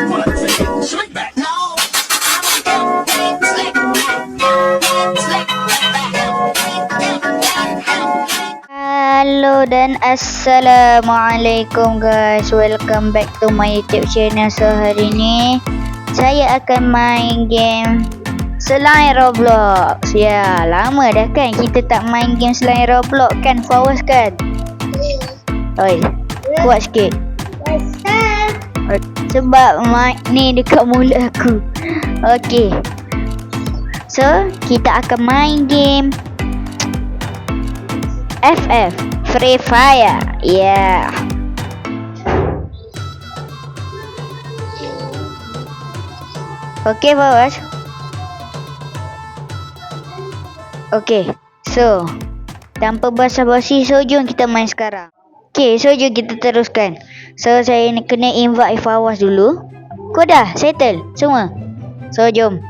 Hello dan Assalamualaikum guys. Welcome back to my YouTube channel. So hari ni Saya akan main game Selain Roblox. Ya lama dah kan kita tak main game selain Roblox kan? Fawaz kan? Oi Kuat sikit Sebab mic ni dekat mulut aku Okay So kita akan main game FF Free Fire. Yeah. Okay, Fawaz. Okay. So, tanpa basa-basi, so jom kita main sekarang. Okay, so jom kita teruskan. So, saya kena invite Fawaz dulu. Kau dah settle semua? So, jom.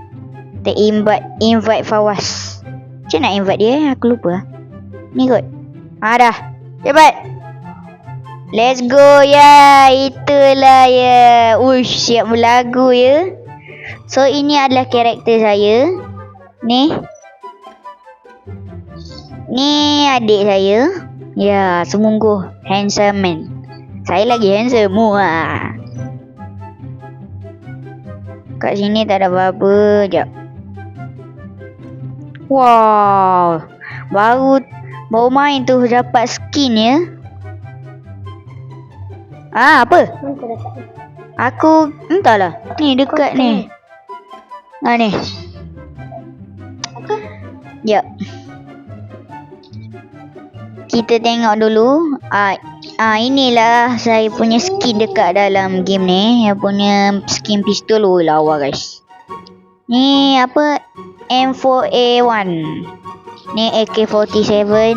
Kita invite, invite Fawaz. Macam nak invite dia? Aku lupa. Ni kot. Ha dah. Cepat. Let's go ya. Itulah ya. Uish, siap berlagu ya. So ini adalah karakter saya. Ni. Ni adik saya. Ya, semungguh handsome man. Saya lagi handsome muah. Kat sini tak ada apa-apa. Sekejap. Wow. Baru Baru main tu dapat skin ya. Ah, apa? Aku entahlah. Ni dekat ni. Ha ni. Ya. Kita tengok dulu. Ah, ah inilah saya punya skin dekat dalam game ni. Yang punya skin pistol oh lawa guys. Ni apa? M4A1. Ni AK47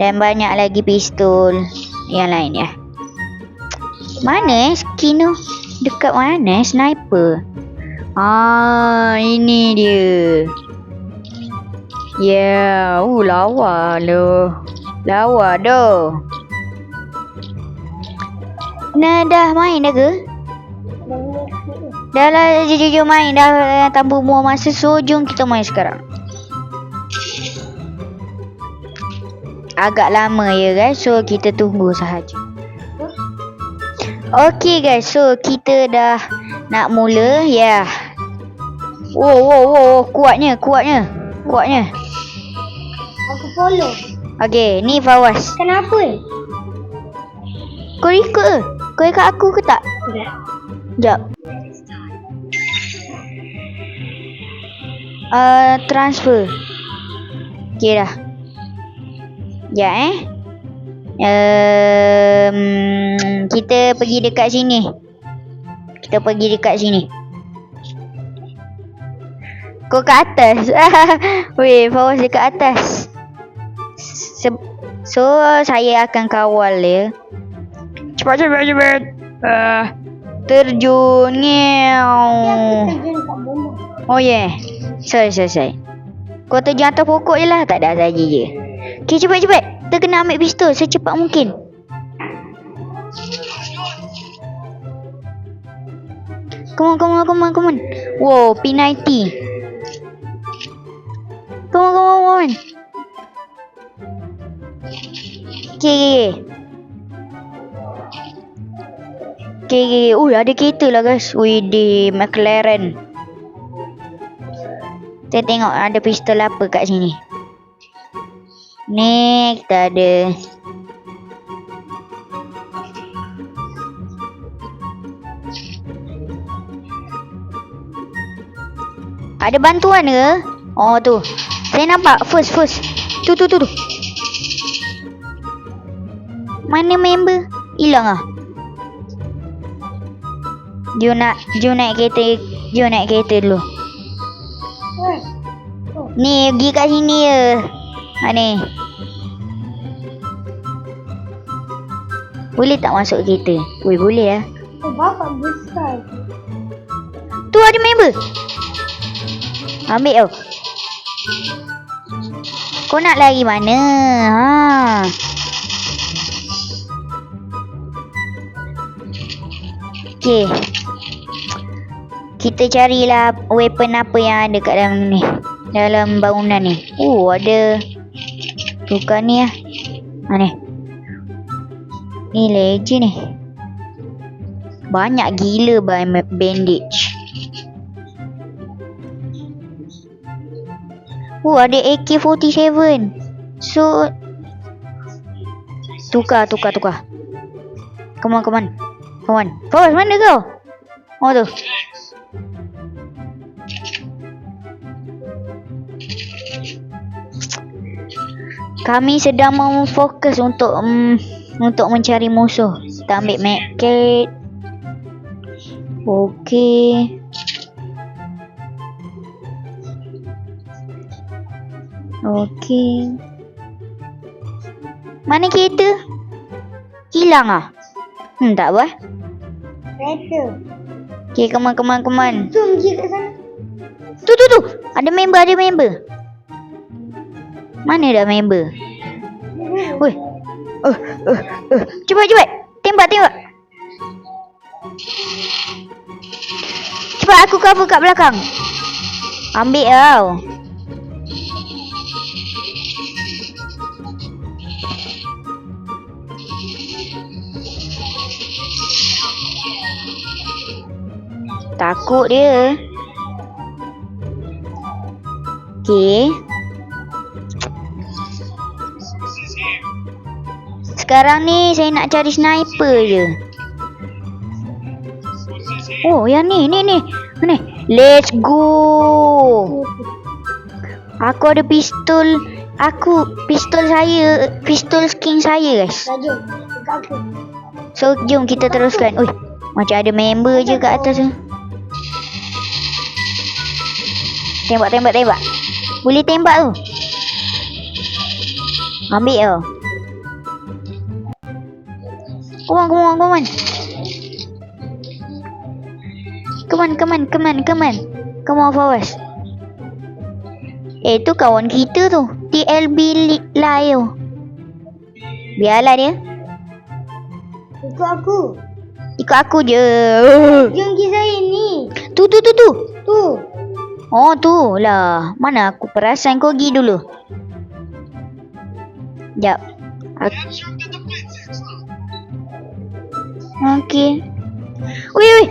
dan banyak lagi pistol yang lain ya. Mana eh skin tu? Dekat mana eh sniper? Ah, ini dia. Yeah. uh lawa lo. Lawa doh. Nah, dah main dah ke? Dah lah, jujur main dah eh, tanpa buang masa. So, jom kita main sekarang. agak lama ya guys so kita tunggu sahaja Okay guys so kita dah nak mula ya yeah. wow wow wow kuatnya kuatnya kuatnya Aku follow. Okay ni Fawaz Kenapa? kau ikut ke kau ikut aku ke tak Tidak. Sekejap uh, transfer Okay dah Ya eh. Um, kita pergi dekat sini. Kita pergi dekat sini. Kau ke atas. Weh, Fawaz dekat atas. Se- so, saya akan kawal dia. Cepat, cepat, cepat. Uh. Ngew. Terjun. Oh yeah. Sorry, sorry, sorry. Kau terjun atas pokok je lah. Tak ada saja je. Okay, cepat, cepat. Kita kena ambil pistol secepat mungkin. Come on, come on, come on, come on. Wow, P90. Come on, come on, come on. Okay, okay, okay. Okay. Ui, ada kereta lah guys. Ui, di McLaren. Kita tengok ada pistol apa kat sini. Ni kita ada Ada bantuan ke? Oh tu. Saya nampak first first. Tu tu tu tu. Mana member? Hilang ah. Jom nak jom naik kereta jom naik kereta dulu. Ni pergi kat sini je. Ha ni. Boleh tak masuk kereta? Ui, boleh ah. Oh, bapak besar. Tu ada member. Ambil tau. Kau nak lari mana? Ha. Okay. Kita carilah weapon apa yang ada kat dalam ni. Dalam bangunan ni. Oh, ada tukar ni lah. Ha ni. Legend ni. Banyak gila ban- bandage. Oh, ada AK-47. So, tukar, tukar, tukar. Come on, come on. Come on. Fawaz, mana kau? Oh, tu. Kami sedang memfokus untuk um, untuk mencari musuh. Kita ambil medkit. Okey. Okey. Mana kereta? Hilang ah? Hmm, tak apa. Kereta. Come on. Zoom je kat sana. Tu, tu, tu. Ada member, ada member. Mana dah member? Woi. Uh, uh, uh. Cepat, cepat. Tembak, tembak. Cepat, aku cover kat belakang. Ambil tau. Takut dia. Okey. Sekarang ni saya nak cari sniper je. Oh, yang ni, ni, ni. Ni. Let's go. Aku ada pistol. Aku pistol saya, pistol skin saya guys. So jom kita teruskan. Ui, macam ada member je kat atas tu. Tembak, tembak, tembak. Boleh tembak tu. Ambil tu. Come on, come on, come on. Come on, come on, come on, come on. Come on, Fawaz. Eh, tu kawan kita tu. TLB Layo. Biarlah dia. Ikut aku. Ikut aku je. Jom pergi saya ni. Tu, tu, tu, tu. Tu. Oh tu lah. Mana aku perasan kau pergi dulu. Jap. Ak- Okey. Ui ui.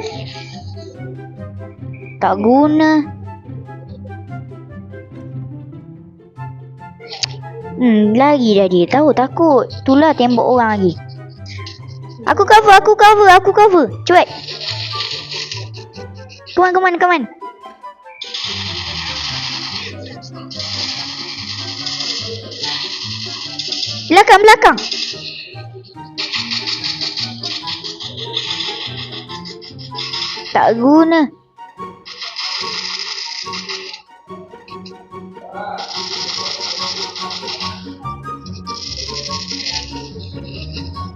Tak guna. Hmm, lagi dah dia. Tahu takut. Itulah tembok orang lagi. Aku cover, aku cover, aku cover. Cepat. On, come on. Belakang, belakang. Tak guna.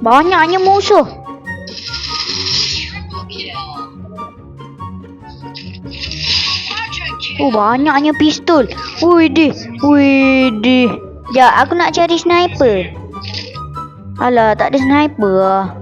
Banyaknya musuh. Oh, banyaknya pistol. Widih, widih. Ya, aku nak cari sniper. Alah, tak ada sniper lah.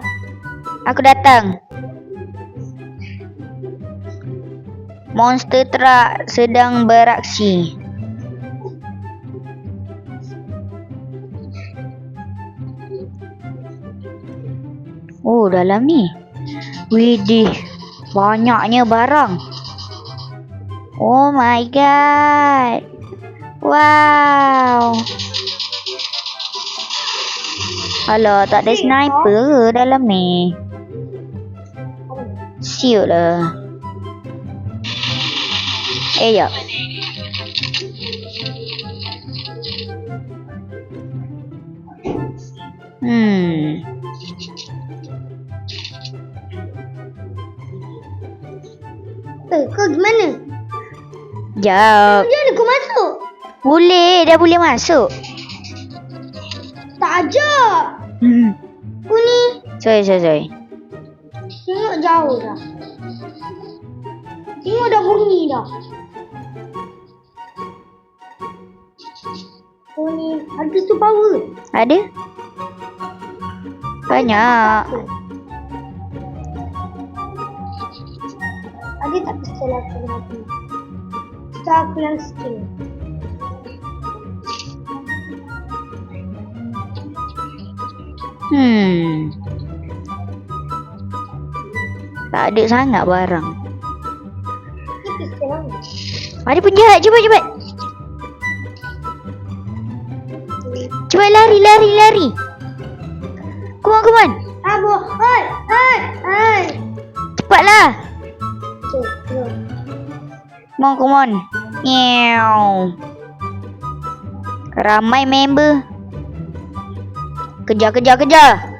aku datang. Monster truck sedang beraksi. Oh, dalam ni. Widih. Banyaknya barang. Oh my god. Wow. Alah, tak ada sniper ke dalam ni? Siut lah. Eh, ya. Hmm. Eh, kau gimana? Jap. Macam mana kau masuk? Boleh, dah boleh masuk. Tak ajak. Hmm. Aku ni Sorry, sorry, sorry. Jauh dah. Tengok dah bunyi dah. Ni ada tu power. Ada? Banyak. Ada tak pistol aku aku? Pistol aku yang skill. Hmm. Tak ada sangat barang. Ada penjahat, cepat cepat. Cepat lari, lari, lari. Come on, come on. Abu, hai, hai, hai. Cepatlah. Come on, come on. Meow. Ramai member. Kejar, kejar, kejar.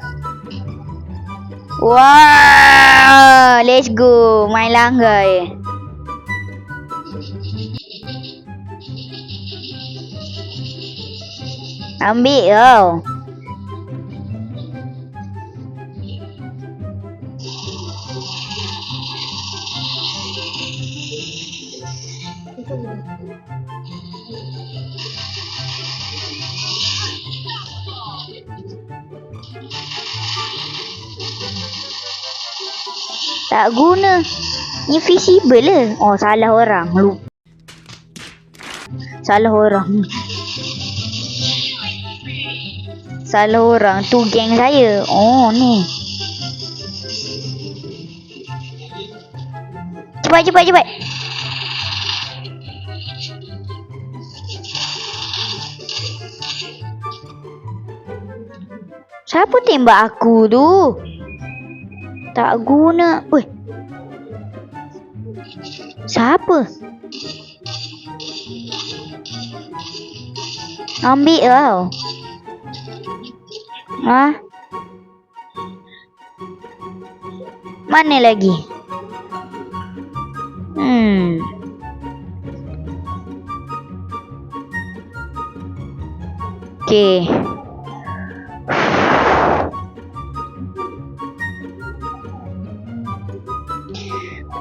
Wah, let's go. Main langgai. Ambil kau. Tak guna. Invisible le. Oh, salah orang. Lu. Salah orang. Salah orang. Tu geng saya. Oh, ni. Cepat, cepat, cepat. Siapa tembak aku tu? Tak guna. Weh. Siapa? Ambil kau. Ha? Mana lagi? Hmm. Okay.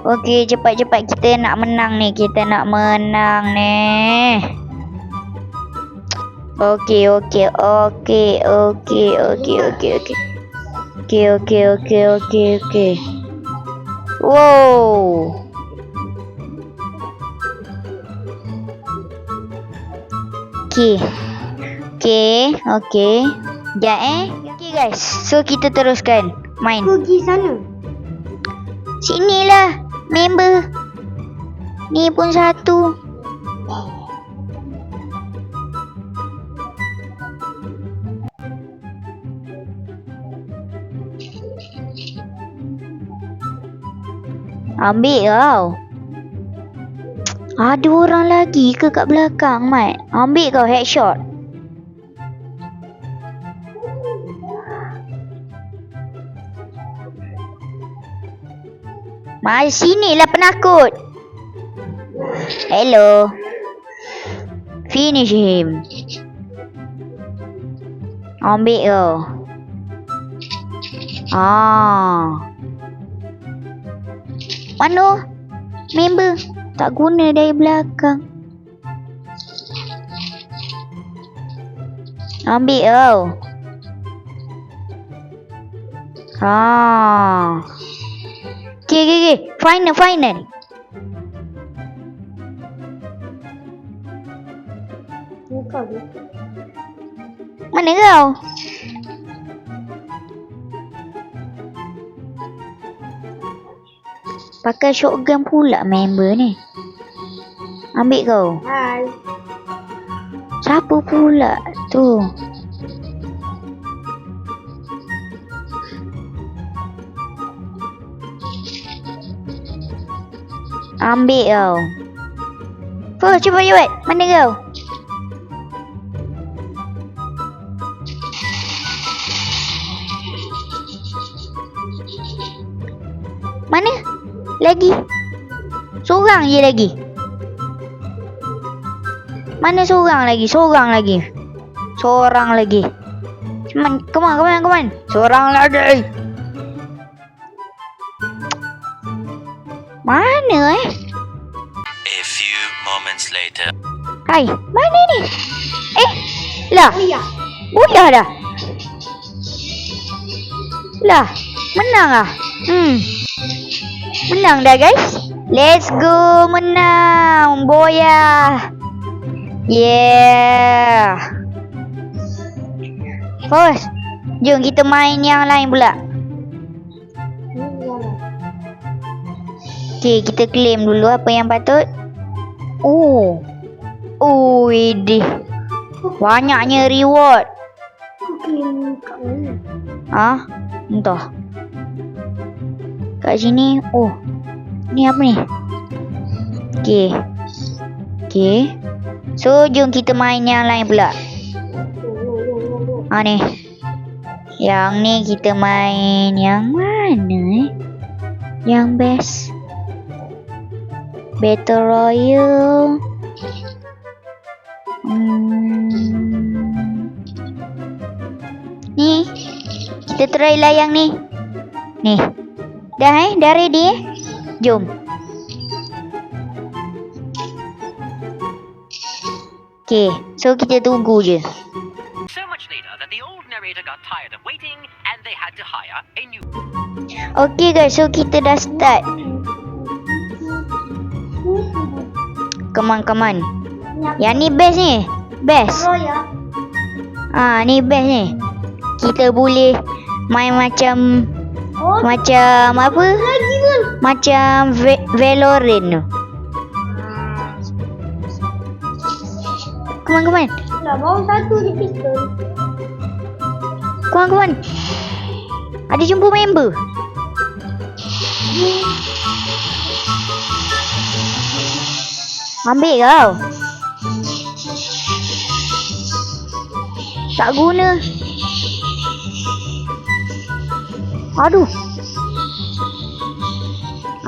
Okey, cepat-cepat kita nak menang ni. Kita nak menang ni. Okey, okey, okey, okey, okey, okey, okey. Okey, okey, okey, okey, okey. Wow. Okey. Okey, okey. Sekejap eh. Okey guys. So kita teruskan main. Pergi sana. Sinilah member. Ni pun satu. Ambil kau. Ada orang lagi ke kat belakang, Mat? Ambil kau headshot. Mari sinilah penakut. Hello. Finish him. Ambil kau. Ah. Mana? Member. Tak guna dari belakang. Ambil kau. Ah. Okay, okay, okay. Final, final. Mana kau? Pakai shotgun pula member ni. Ambil kau. Hai. Siapa pula tu? Ambil kau. Oh, cepat cepat. Mana kau? Mana? Lagi. Seorang je lagi. Mana seorang lagi? Seorang lagi. Seorang lagi. Cuman, come on, come on, come on. Seorang lagi. Mana eh? Later. Hai, mana ni? Eh, lah, Oh ya. udah dah. Lah, menang ah. Hmm. Menang dah guys. Let's go menang. Boya. Yeah. Bos, jom kita main yang lain pula. Okay, kita claim dulu apa yang patut. Oh. Ini. Banyaknya reward. Ah, entah. Kat sini, oh. Ni apa ni? Okay. Okay. So, jom kita main yang lain pula. Ah ni. Yang ni kita main yang mana eh? Yang best. Battle Royale. Hmm. Ni. Kita try lah yang ni. Ni. Dah eh? Dah ready eh? Jom. Okay. So kita tunggu je. So much later that the old narrator got tired of waiting and they had to hire a new. Okay guys, so kita dah start. On. Yang ni best ni. Best. Ah, ni best ni. Kita boleh main macam Oh, macam apa? lagi pun. Macam Ve- Valorant tu. Come on. Lah, baru satu je pistol. Come on. Ada jumpa member. Ambil kau. Tak guna. Aduh.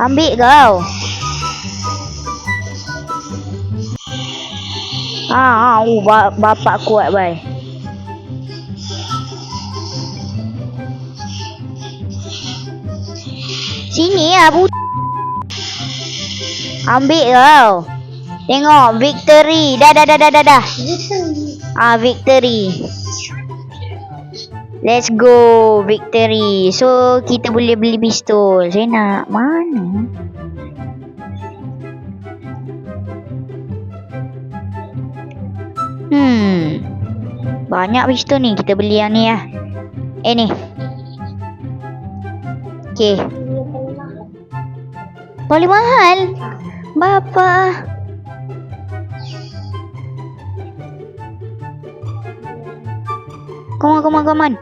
Ambil kau. Ah, oh, ba bapak kuat bai. Sini lah bu Ambil kau Tengok victory. Dah dah dah dah dah dah. Ah victory. Let's go victory. So kita boleh beli pistol. Saya nak mana? Hmm. Banyak pistol ni Kita beli yang ni lah Eh ni. Okay Paling mahal. Bapa Come on, come on, come on.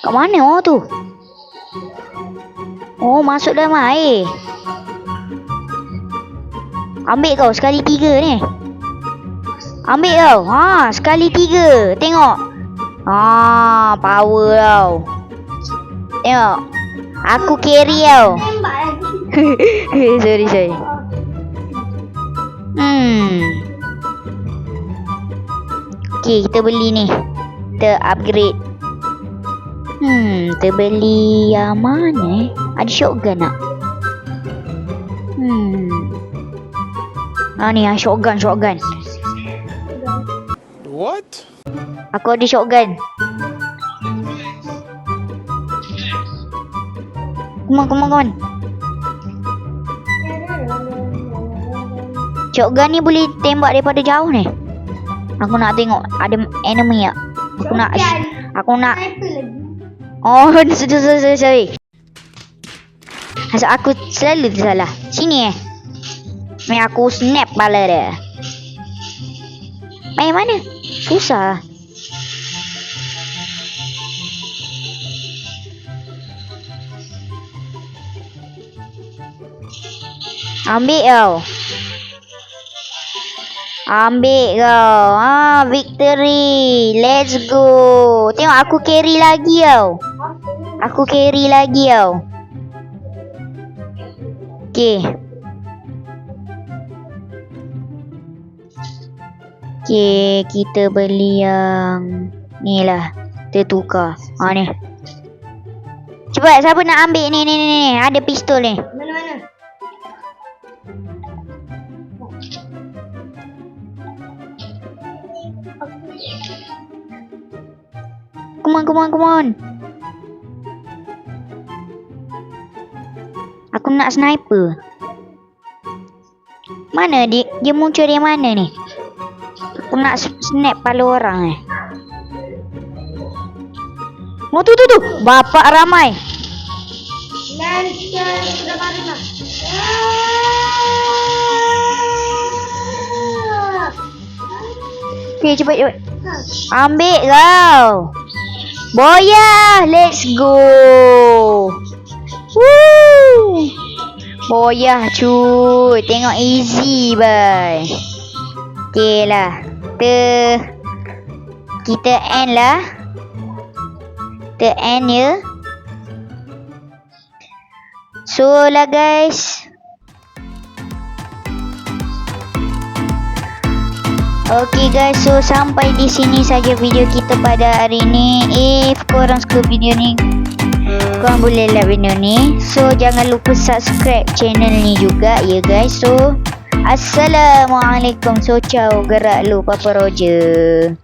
Kat mana oh tu? Oh, masuk dalam air. Ambil kau sekali tiga ni. Ambil kau. Ha, sekali tiga. Tengok. Ha, power tau. Tengok. Aku carry tau. Sorry, sorry. Hmm. Okay, kita beli ni. Kita upgrade. Hmm, kita beli yang mana eh? Ada shotgun tak? Hmm. Ah ni, ah, shotgun, shotgun. What? Aku ada shotgun. Come on, come on, come on. Shotgun ni boleh tembak daripada jauh ni. Aku nak tengok ada enemy tak. Aku nak aku nak. Oh, sorry, sorry, sorry. Asal aku selalu tersalah. Sini eh. Main aku snap bala dia. Main mana? Susah. Ambil kau. Ambil kau. Ah, victory. Let's go. Tengok aku carry lagi tau. Aku carry lagi tau. Okay. Okay, kita beli yang ni lah. Kita tukar. Ha ni. Cepat, siapa nak ambil ni ni ni ni. Ada pistol ni. Mana-mana? Come on, come on, come on. Aku nak sniper. Mana dia? Dia muncul dari mana ni? Aku nak snap kepala orang eh. Oh tu tu tu. Bapak ramai. Okay, cepat cepat. Ambil kau. Boya, let's go. Woo. Boya cuy. Tengok easy bye. Okay lah. Kita kita end lah. Kita end ya. So lah guys. Okay guys, so sampai di sini saja video kita pada hari ni. If korang suka video ni, korang boleh like video ni. So jangan lupa subscribe channel ni juga ya guys. So Assalamualaikum. So ciao gerak lu Papa Roger.